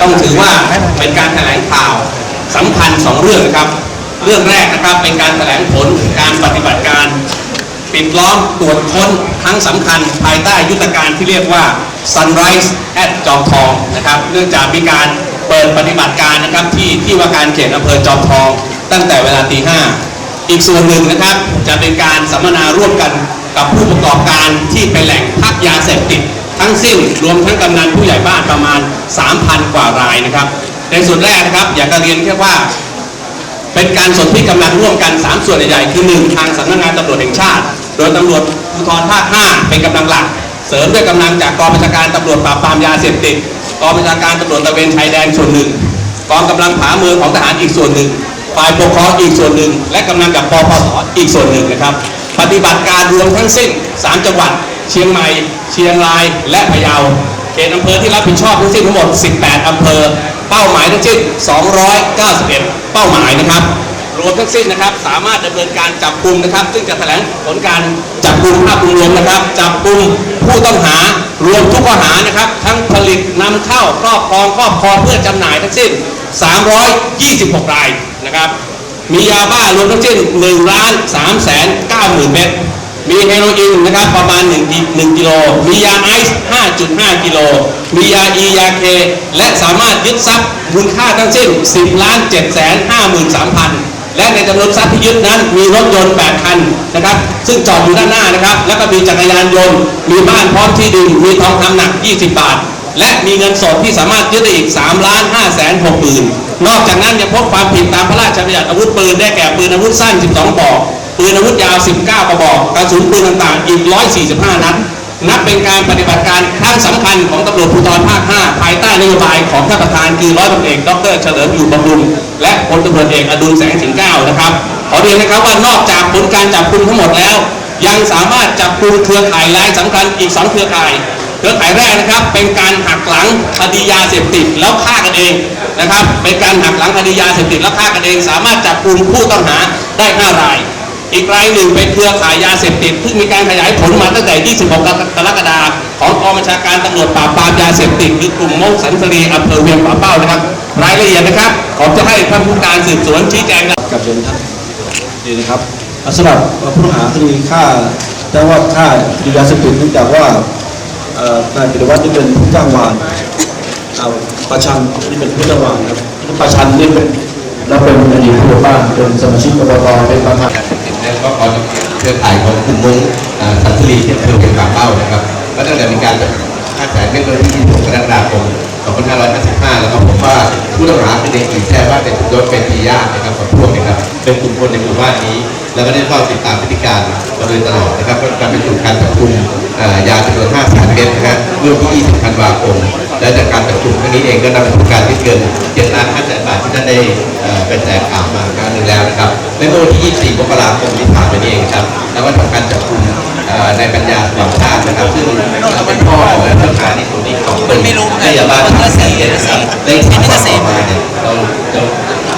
ต้องถือว่าเป็นการแถลงข่าวสำคัญสองเรื่องนะครับ เรื่องแรกนะครับเป็นการแถลงผลการปฏิบัติการ ปิดล้อมตรวจค้นครั้งสำคัญภายใต้ยุทธการที่เรียกว่า Sunrise at จอมทองนะครับเนื่องจากมีการเปิดปฏิบัติการนะครับที่ที่ว่าการเขตอำเภอจอมทอง ตั้งแต่เวลาตีห้าอีกส่วนหนึ่งนะครับจะเป็นการสัมมนาร่วมกันกับผู้ประกอบการที่เป็นแหล่งพักยาเสพติด ทั้งสิ้นรวมทั้งกำนันผู้ใหญ่บ้านประมาณ 3,000 กว่ารายนะครับ ในส่วนแรกนะครับ อยากจะเรียนแค่ว่า เป็นการสนที่กำลังร่วมกัน 3 ส่วนใหญ่ๆคือ 1 ทางสำนักงานตำรวจแห่งชาติ โดยตำรวจภูธรภาค5เป็นกำลังหลัก เสริมด้วยกำลังจากกองบัญชาการตำรวจปราบปรามยาเสพติดกองบัญชาการตำรวจตะเวนชายแดนส่วนหนึ่งกองกำลังผาเมืองของทหารอีกส่วนหนึ่งฝ่ายปกครองอีกส่วนหนึ่ง และกำลังกับปปสอีกส่วนหนึ่งนะครับ ปฏิบัติการรวมทั้งสิ้น 3 จังหวัด เชียงใหม่ เชียงราย และพะเยา เขตอำเภอที่รับผิดชอบทั้งสิ้นทั้งหมด 18 อำเภอ เป้าหมายทั้งสิ้น 291 เป้าหมายนะครับ รวมทั้งสิ้นนะครับ สามารถดำเนินการจับกลุ่มนะครับ ซึ่งจะแถลงผลการจับกลุ่มภาพรวมนะครับ จับกลุ่มผู้ต้องหารวมทุกข้อหานะครับ ทั้งผลิตนำเข้าครอบครองครอบครองเพื่อจำหน่ายทั้งสิ้น 326 รายนะครับ มียาบ้ารวมทั้งสิ้น1ล้าน3แสน9หมื่นเม็ด มีเฮโรอีนนะครับประมาณ1 1กิโล มียาไอซ์ 5.5 กิโล มียาอียาเค และสามารถยึดทรัพย์มูลค่าทั้งสิ้น 10ล้าน7แสน53,000 และในจำนวนทรัพย์ที่ยึดนั้น มีรถยนต์ 8 คันนะครับ ซึ่งจอดอยู่ด้านหน้านะครับ แล้วก็มีจักรยานยนต์ มีบ้านพร้อมที่ดิน มีทองคำหนัก 20 บาท และมีเงินสดที่สามารถยึดได้อีก3ล้าน5แสน6หมื่นนอกจากนั้นยังพบความผิดตามพระราชบัญญัติอาวุธปืนได้แก่ปืนอาวุธสั้น 12บอก ปืนอาวุธยาว 19 กระบอกกระสุนปืนต่างๆ อีก 145 นัด นับเป็นการปฏิบัติการครั้งสำคัญของตำรวจภูธรภาค 5 ภายใต้นโยบายของท่านประธานคือร้อยตำรวจเอกดรเฉลิมอยู่บำรุงและพลตำรวจเอกอดุลแสงสิงแก้วนะครับ ขอเรียนนะครับว่านอกจากผลการจับกุมทั้งหมดแล้ว ยังสามารถจับกุมเครือข่ายรายสำคัญอีก 2 เครือข่ายเครือข่ายแรกนะครับเป็นการหักหลังคดียาเสพติดแล้วฆ่ากันเองนะครับเป็นการหักหลังคดียาเสพติดแล้วฆ่ากันเอง สามารถจับกลุ่มผู้ต้องหาได้ 5 ราย อีกรายหนึ่งเป็นเครือข่ายยาเสพติดซึ่งมีการขยายผลมาตั้งแต่ 26 กรกฎาคมของกองบัญชาการตำรวจปราบปรามยาเสพติดคือกลุ่มโมกสันสรีอำเภอเวียงป่าเป้านะครับ รายละเอียดนะครับ ขอจะให้ท่านผู้การสืบสวนชี้แจงกับเรียนท่านนี่นะครับสำหรับผู้ต้องหาคดีฆ่าแต่ว่าฆ่าคดียาเสพติดเนื่องจากว่านายปิรวัตรนี่เป็นผู้จ้างวานเอาประชันนี่เป็นผู้จ้างวานครับประชันนี่เป็นแล้วเป็นอดีตผู้บ้านเป็นสมาชิกกบตเป็นประธาน แล้วก็ขอเครือข่ายของกลุ่มมงอ่าสันสลีที่อำเภอเป็นป่าเป้านะครับก็ตั้งแต่มีการจับฆ่าจ่ายเมื่อวันที่26กรกฎาคม2555แล้วก็พบว่าผู้ต้องหาเป็นเด็กหญิงแท้ว่าเป็นยศเป็นปียานะครับกับพวกนะครับเป็นกลุ่มคนในหมู่บ้านนี้ แล้วก็ได้เฝ้าติดตามพฤติการมาโดยตลอดนะครับก็การไปสู่การจับกลุ่มอ่ายาจำนวน5แสนเม็ดนะฮะเมื่อวันที่20ธันวาคมและจากการจับกลุ่มครั้งนี้เองก็นำไปสู่การที่เกิน7ล้าน5แสนบาทที่ท่านได้เอ่อเป็นแถลงข่าวมาครั้งหนึ่งแล้วนะครับในเมื่อวันที่ 24มกราคมที่ผ่านมานี่เองครับแล้วก็ทำการจับกลุ่มเอ่อในปัญญาสว่างชาตินะครับซึ่งเราเป็นพ่อของผู้ต้องหาในส่วนนี้ของคนไม่รู้ได้ยาบ้ามันจะเสพนะครับได้มันจะเสพมาเนี่ยเราเรา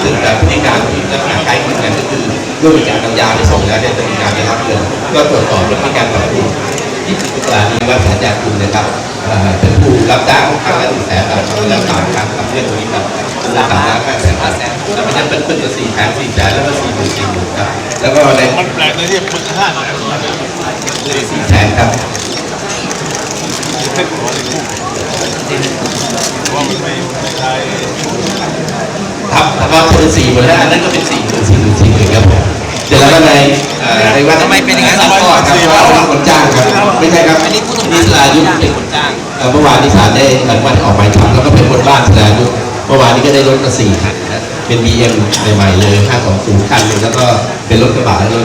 ซึ่งแต่พฤติการที่ลักษณะคล้ายคลึงกันก็คือ เมื่อมีการนำยาไปส่งแล้วเนี่ยจะมีการไปรับเงินก็ตรวจสอบและมีการปรับปรุงที่ตุลานี้ว่าสัญญาคุณนะครับเป็นผู้รับจ้างครั้งละหนึ่งแสนบาทครั้งละสามครั้งครับเรื่องนี้ครับครั้งละสามล้านห้าแสนห้าแสนแล้วไม่ใช่เป็นเป็นสี่แสนสี่แสนแล้วก็สี่หมื่นสี่หมื่นครับแล้วก็ในมันแปลกเลยที่มันห้าแสนสี่แสนครับครับแล้วก็เป็นสี่หมื่นแล้วอันนั้นก็เป็นสี่หมื่นสี่หมื่นสี่หมื่นครับผม เดี๋ยวแล้วก็ในเอ่อในว่าทำไมเป็นอย่างนั้นคล่ะรับก็ครับว่าเราเป็นคนจ้างครับไม่ใช่ครับอันนี้ผู้ต้องหานิสรายุทธเป็นคนจ้างเอ่อเมื่อวานนี้ศาลได้หลังวันออกหมายจับแล้วก็เป็นคนบ้านสรายุทธเมื่อวานนี้ก็ได้รถมาสี่คันนะเป็น BM ใหม่ๆเลย520คันหนึงแล้วก็เป็นรถกระบะแล้วก็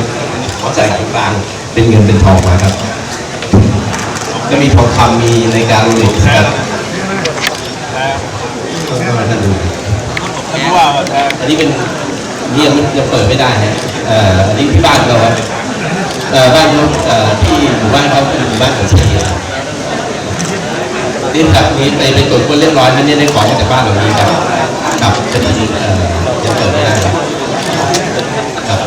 ขอใส่ของกลางเป็นเงินเป็นทองมาครับ ก็มีทองคำมีในการโรเล็กซ์ครับก็มาท่านดูท่านผู้ว่าว่าแท้อันนี้เป็น นี่ยังยังเปิดไม่ได้ฮะเอ่ออันนี้ที่บ้านเราครับเอ่อบ้านเขาเอ่อที่หมู่บ้านเขาเป็นหมู่บ้านของเชียร์นี่ครับนี้ไปไปตรวจคนเรียบร้อยนั่นนี่ได้ของมาจากบ้านหลังนี้ครับครับจะมีเอ่อยังเปิดไม่ได้ครับครับ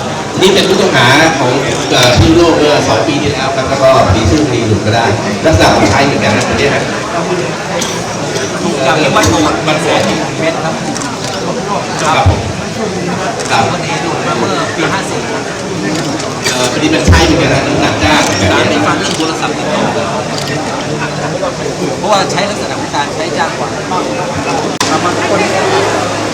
นี่เป็นผู้ต้องหาของเอ่อที่โลกเมื่อสองปีที่แล้วครับแล้วก็ปีสู้คดีหลุดก็ได้ลักษณะของใช้เหมือนกันนะคนนี้นะเอ่จากที่วัดโบสถ์วัดโบสถ์เมตรครับครับผม ครับวันนี้ดูมาเมื่อปี54เอ่อพอดีมันใช้เหมือนกันนะน้ำหนักจ้างแบบตามนี้ที่ฟังเรื่องโทรศัพท์ติดต่อเพราะว่าใช้ลักษณะของการใช้จ้างกว่าประมาณคน